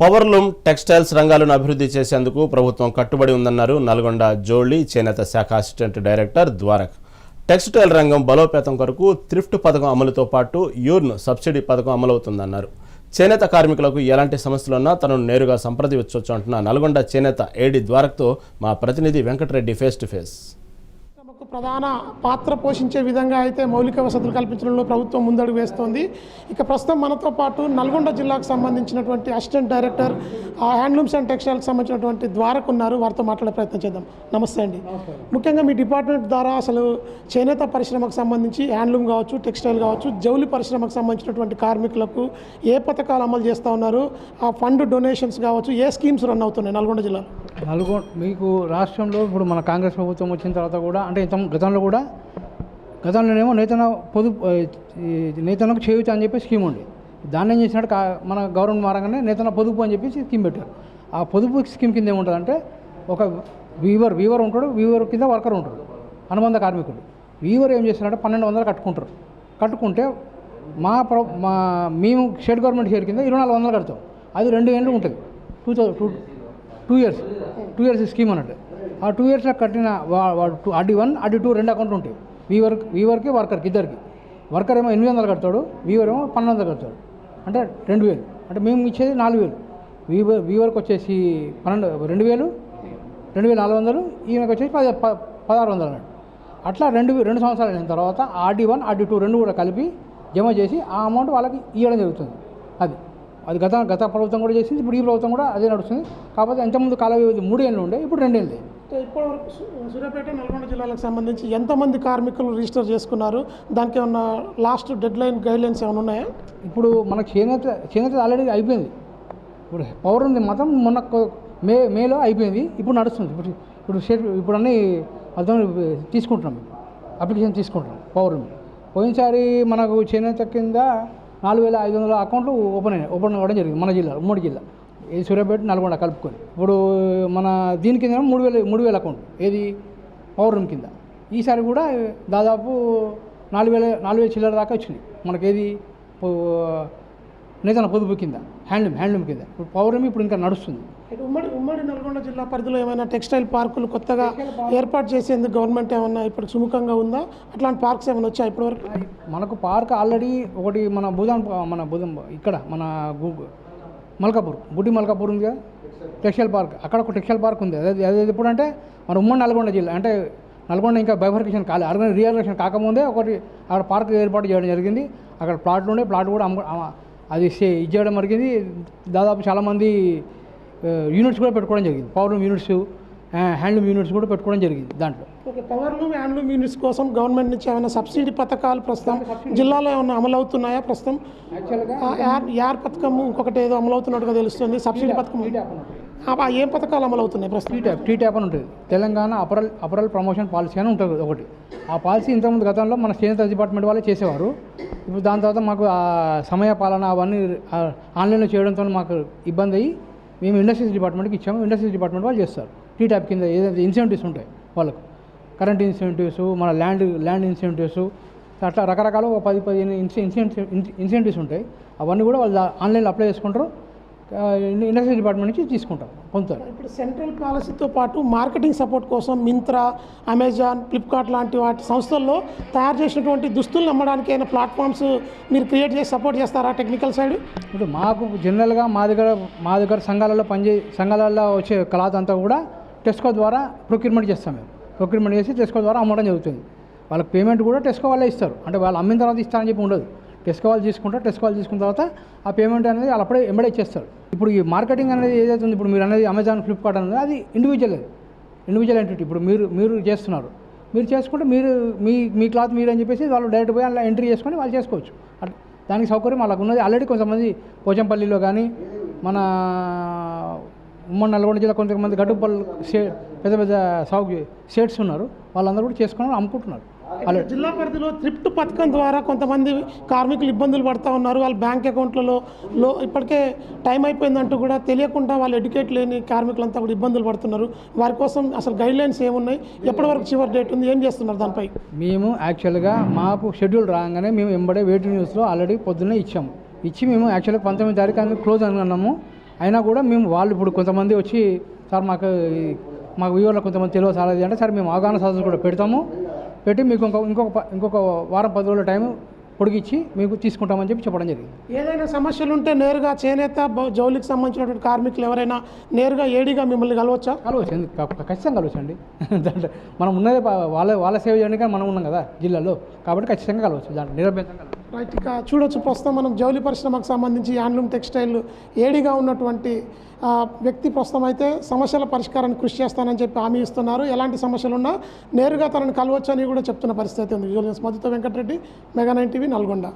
Powerloom textiles రంగాలను అభివృద్ధి చేసేందుకు ప్రభుత్వం కట్టుబడి ఉందన్నారు నల్గొండ జోళి చేనేత శాఖ అసిస్టెంట్ డైరెక్టర్ ద్వారక్. టెక్స్టైల్ రంగం బలోపేతం కొరకు థ్రిఫ్ట్ పథకం అమలుతో పాటు యూర్న్ సబ్సిడీ పథకం అమలవుతుందన్నారు. చేనేత కార్మికులకు ఎలాంటి సమస్యలున్నా తనను నేరుగా సంప్రదించవచ్చు అంటున్న నల్గొండ చేనేత ఏడి ద్వారక్తో మా ప్రతినిధి వెంకటరెడ్డి ఫేస్ టు ఫేస్ తమకు ప్రధాన పాత్ర పోషించే విధంగా అయితే మౌలిక వసతులు కల్పించడంలో ప్రభుత్వం ముందడుగు వేస్తోంది. ఇక ప్రస్తుతం మనతో పాటు నల్గొండ జిల్లాకు సంబంధించినటువంటి అసిస్టెంట్ డైరెక్టర్ ఆ హ్యాండ్లూమ్స్ అండ్ టెక్స్టైల్కి సంబంధించినటువంటి ద్వారకు ఉన్నారు. వారితో మాట్లాడే ప్రయత్నం చేద్దాం. నమస్తే అండి. ముఖ్యంగా మీ డిపార్ట్మెంట్ ద్వారా అసలు చేనేత పరిశ్రమకు సంబంధించి హ్యాండ్లూమ్ కావచ్చు టెక్స్టైల్ కావచ్చు జౌలి పరిశ్రమకు సంబంధించినటువంటి కార్మికులకు ఏ పథకాలు అమలు చేస్తూ ఉన్నారు? ఆ ఫండ్ డొనేషన్స్ కావచ్చు ఏ స్కీమ్స్ రన్ అవుతున్నాయి నల్గొండ జిల్లాలో? నల్గొండ మీకు రాష్ట్రంలో ఇప్పుడు మన కాంగ్రెస్ ప్రభుత్వం వచ్చిన తర్వాత కూడా అంటే ఇంత గతంలో కూడా గతంలోనేమో నేతన పొదుపు ఆ, ఈ నేతనకు అని చెప్పి స్కీమ్ ఉంది. దాన్ని ఏం చేసినట్టు కా- మన గవర్నమెంట్ మారంగానే నేతన పొదుపు అని చెప్పి స్కీమ్ పెట్టారు. ఆ పొదుపు స్కీమ్ కింద ఏముంటుందంటే ఒక వీవర్ వీవర్ ఉంటాడు వీవర్ కింద వర్కర్ ఉంటాడు అనుబంధ కార్మికుడు. వీవర్ ఏం చేస్తున్నాడంటే పన్నెండు వందలు కట్టుకుంటారు. కట్టుకుంటే మా ప్ర మా మేము స్టేట్ గవర్నమెంట్ షేర్ కింద ఇరవై నాలుగు వందలు కడతాం. అది రెండు ఏళ్ళు ఉంటుంది. Two thousand two two years two years scheme అన్నట్టు. ఆ టూ ఇయర్స్లో కట్టిన వాడు టూ వన్ అడి టూ రెండు అకౌంట్ ఉంటాయి. వీవర్ వీవర్కి వర్కర్కి ఇద్దరికి. వర్కర్ ఏమో ఎనిమిది వందలు కడతాడు వీవర్ ఏమో పన్నెండు వందలు కడతాడు. అంటే రెండు వేలు. అంటే మేము ఇచ్చేది నాలుగు వేలు. వీవర్ వీవర్కి వచ్చేసి పన్నెండు రెండు వేలు రెండు వేల నాలుగు వందలు ఈయనకి వచ్చేసి పది ప- పదహారు వందలు అన్నాడు అట్లా రెండు రెండు సంవత్సరాలు అయిన తర్వాత ఆర్డీ వన్ ఆర్డీ టూ రెండు కూడా కలిపి జమ చేసి ఆ అమౌంట్ వాళ్ళకి ఇవ్వడం జరుగుతుంది. అది. అది గత గత ప్రభుత్వం కూడా చేసింది ఇప్పుడు ఈ ప్రభుత్వం కూడా అదే నడుస్తుంది. కాకపోతే ఎంతమంది కాల వ్యవధి మూడు ఏళ్ళు ఉండే ఇప్పుడు రెండేళ్ళు. సు- సూర్యాపేట నల్గొండ జిల్లాలకు సంబంధించి ఎంతమంది కార్మికులు రిజిస్టర్ చేసుకున్నారు? దానికి ఏమన్నా last deadline guidelines ఏమైనా ఉన్నాయా? ఇప్పుడు మనకు చేనేత చేనేత ఆల్రెడీ అయిపోయింది. ఇప్పుడు పవర్ ఉంది మాత్రం మొన్న మే మేలో అయిపోయింది ఇప్పుడు నడుస్తుంది. ఇప్పుడు ఇప్పుడు షేర్ ఇప్పుడు అన్నీ అర్థం తీసుకుంటున్నాం. అప్లికేషన్ తీసుకుంటున్నాం పవర్ ఉంది పోయినసారి మనకు చేనేత కింద నాలుగు వేల ఐదు వందల అకౌంట్లు ఓపెన్ అయినాయి. ఓపెన్ అవ్వడం జరిగింది మన జిల్లా ఉమ్మడి జిల్లా. ఈ సూర్యాపేట నల్గొండ కలుపుకొని. ఇప్పుడు మన దీని కింద మూడు వేల మూడు వేల అకౌంట్ ఏది? పవర్ రూమ్ కింద. ఈసారి కూడా దాదాపు నాలుగు వేల నాలుగు వేల చిల్లర దాకా వచ్చినాయి. మనకేది? నేతన పొదుపు కింద హ్యాండ్లూమ్ హ్యాండ్లూమ్ కింద. ఇప్పుడు పవర్ రూమ్ ఇప్పుడు ఇంకా నడుస్తుంది. ఉమ్మడి ఉమ్మడి నల్గొండ జిల్లా పరిధిలో ఏమైనా టెక్స్టైల్ పార్కులు కొత్తగా ఏర్పాటు చేసేందుకు గవర్నమెంట్ ఏమన్నా ఇప్పుడు సుముఖంగా ఉందా? అట్లాంటి పార్క్స్ ఏమైనా వచ్చాయి ఇప్పటివరకు? మనకు పార్క్ ఆల్రెడీ ఒకటి మన బుధం మన బుధం ఇక్కడ మన మల్కాపూర్ గుడ్డి మల్కాపూర్ ఉంది కదా? Textile park. అక్కడ ఒక టెక్స్టైల్ పార్క్ ఉంది. అదే అదే ఎప్పుడు అంటే మన ఉమ్మడి నల్గొండ జిల్లా అంటే నల్గొండ ఇంకా బైఫర్కేషన్ కాలే అర్గన్ రియలైజేషన్ కాకముందే ఒకటి అక్కడ పార్క్ ఏర్పాటు చేయడం జరిగింది. అక్కడ ప్లాట్లు ఉండే ప్లాట్ కూడా అది సే- ఇది చేయడం జరిగింది. దాదాపు చాలామంది యూనిట్స్ కూడా పెట్టుకోవడం జరిగింది. Power room units handloom units కూడా పెట్టుకోవడం జరిగింది దాంట్లో. ఓకే పవర్లూమ్ హ్యాండ్లూమ్ యూనిట్స్ కోసం గవర్నమెంట్ నుంచి ఏమైనా సబ్సిడీ పథకాలు ప్రస్తుతం జిల్లాలో ఏమైనా అమలు అవుతున్నాయా ప్రస్తుతం యార్ యార్ పథకం ఇంకొకటి ఏదో అమలు అవుతున్నట్టుగా తెలుస్తుంది సబ్సిడీ పథకం ఏం పథకాలు అమలు అవుతున్నాయి ప్రస్తుతం? టీ ట్యాప్ టీ ట్యాప్ అని ఉంటుంది. Telangana apparel apparel promotion policy అని ఉంటుంది ఒకటి. ఆ పాలసీ ఇంతకుముందు గతంలో మన చేనేత డిపార్ట్మెంట్ వాళ్ళే చేసేవారు. ఇప్పుడు దాని తర్వాత మాకు ఆ సమయ పాలన అవన్నీ ఆన్లైన్లో చేయడంతో మాకు ఇబ్బంది అయ్యి మేము ఇండస్ట్రీస్ డిపార్ట్మెంట్కి ఇచ్చాము. ఇండస్ట్రీస్ డిపార్ట్మెంట్ వాళ్ళు చేస్తారు. టీ ట్యాప్ కింద ఏదైతే ఇన్సెంటివ్స్ ఉంటాయి వాళ్ళకు. కరెంట్ ఇన్సెంటివ్స్ మన ల్యాండ్ ల్యాండ్ ఇన్సెంటివ్స్ అట్లా రకరకాల ఒక పది పదిహేను ఇన్సెంటివ్ ఇన్సెంటివ్స్ ఉంటాయి. అవన్నీ కూడా వాళ్ళు ఆన్లైన్లో అప్లై చేసుకుంటారు. ఇండస్ట్రీ డిపార్ట్మెంట్ నుంచి తీసుకుంటారు పొందుతారు ఇప్పుడు సెంట్రల్ పాలసీతో పాటు మార్కెటింగ్ సపోర్ట్ కోసం మింత్రా అమెజాన్ ఫ్లిప్కార్ట్ లాంటి వాటి సంస్థల్లో తయారు చేసినటువంటి దుస్తులను అమ్మడానికి అయినా ప్లాట్ఫామ్స్ మీరు క్రియేట్ చేసి సపోర్ట్ చేస్తారా టెక్నికల్ సైడ్ ఇప్పుడు మాకు జనరల్గా మా దగ్గర మా దగ్గర సంఘాలలో పనిచే సంఘాలలో వచ్చే క్లాత్ అంతా కూడా టెస్కో ద్వారా ప్రొక్యూర్మెంట్ చేస్తాం మేము. ప్రొక్యూర్మెంట్ చేసి టెస్కో ద్వారా అమ్మడం జరుగుతుంది. వాళ్ళకి పేమెంట్ కూడా టెస్కో వాళ్ళే ఇస్తారు. అంటే వాళ్ళు అమ్మిన తర్వాత ఇస్తారని చెప్పి ఉండదు. టెస్కో వాళ్ళు తీసుకుంటారు టెస్కో వాళ్ళు తీసుకున్న తర్వాత ఆ పేమెంట్ అనేది వాళ్ళు అప్పుడే ఎంబడే ఇచ్చేస్తారు ఇప్పుడు ఈ మార్కెటింగ్ అనేది ఏదైతే ఉంది ఇప్పుడు మీరు అనేది అమెజాన్ ఫ్లిప్కార్ట్ అనేది అది ఇండివిజువల్ అది ఇండివిజువల్ ఎంటిటీ ఇప్పుడు మీరు మీరు చేస్తున్నారు. మీరు చేసుకుంటే మీరు మీ మీ క్లాత్ మీరు అని చెప్పేసి వాళ్ళు డైరెక్ట్ పోయి అలా ఎంట్రీ చేసుకొని వాళ్ళు చేసుకోవచ్చు. దానికి సౌకర్యం వాళ్ళకు ఉన్నది. ఆల్రెడీ కొంతమంది పోచంపల్లిలో కానీ మన ఉమ్మడి నల్గొండ జిల్లా కొంతమంది గడ్డుపల్లి సే పెద్ద పెద్ద సాగు స్టేట్స్ ఉన్నారు. వాళ్ళందరూ కూడా చేసుకుని అమ్ముకుంటున్నారు. జిల్లా పరిధిలో థ్రిఫ్ట్ పథకం ద్వారా కొంతమంది కార్మికులు ఇబ్బందులు పడుతూ ఉన్నారు. వాళ్ళ బ్యాంక్ అకౌంట్లలో లో ఇప్పటికే టైం అయిపోయిందంటూ కూడా తెలియకుండా వాళ్ళు ఎడ్యుకేట్ లేని కార్మికులంతా కూడా ఇబ్బందులు పడుతున్నారు. వారి కోసం అసలు గైడ్ లైన్స్ ఏమున్నాయి? ఎప్పటి వరకు చివరి డేట్ ఉంది? ఏం చేస్తున్నారు దానిపై? మేము యాక్చువల్గా మాకు షెడ్యూల్ రాగానే మేము ఎంబడే వెయిటింగ్ న్యూస్లో ఆల్రెడీ పొద్దున్నే ఇచ్చాము. ఇచ్చి మేము యాక్చువల్గా పంతొమ్మిది తారీఖు అని క్లోజ్ అనుకున్నాము. అయినా కూడా మేము వాళ్ళు ఇప్పుడు కొంతమంది వచ్చి సార్ మాకు మాకు వ్యూవర్లో కొంతమంది తెలియదు సార్ అది అంటే సరే మేము అవగాహన సదస్సులు కూడా పెడతాము. పెట్టి మీకు ఇంకొక ఇంకొక ఇంకొక వారం పది రోజుల టైం పొడిగిచ్చి మీకు తీసుకుంటామని చెప్పి చెప్పడం జరిగింది. ఏదైనా సమస్యలు ఉంటే నేరుగా చేనేత జౌలికి సంబంధించినటువంటి కార్మికులు ఎవరైనా నేరుగా ఏడీగా మిమ్మల్ని కలవచ్చా? కలవచ్చు. ఖచ్చితంగా కలవచ్చు అండి. దాంట్లో మనం ఉన్నదే వాళ్ళ వాళ్ళ సేవ చేయడానికి మనం ఉన్నాం కదా జిల్లాలో. కాబట్టి ఖచ్చితంగా కలవచ్చు. దాంట్లో నిరభ్యంతంగా కలవచ్చు. రైట్ ఇక చూడొచ్చు ప్రస్తుతం మనం జౌలి పరిశ్రమకు సంబంధించి హ్యాండ్లూమ్ టెక్స్టైల్ ఏడిగా ఉన్నటువంటి వ్యక్తి ప్రస్తుతం అయితే సమస్యల పరిష్కారానికి కృషి చేస్తానని చెప్పి హామీ ఇస్తున్నారు. ఎలాంటి సమస్యలు ఉన్నా నేరుగా తనను కలవచ్చు అని కూడా చెప్తున్న పరిస్థితి ఉంది. జూలియన్స్ మధుతో Venkatareddy mega nine TV Nalgonda.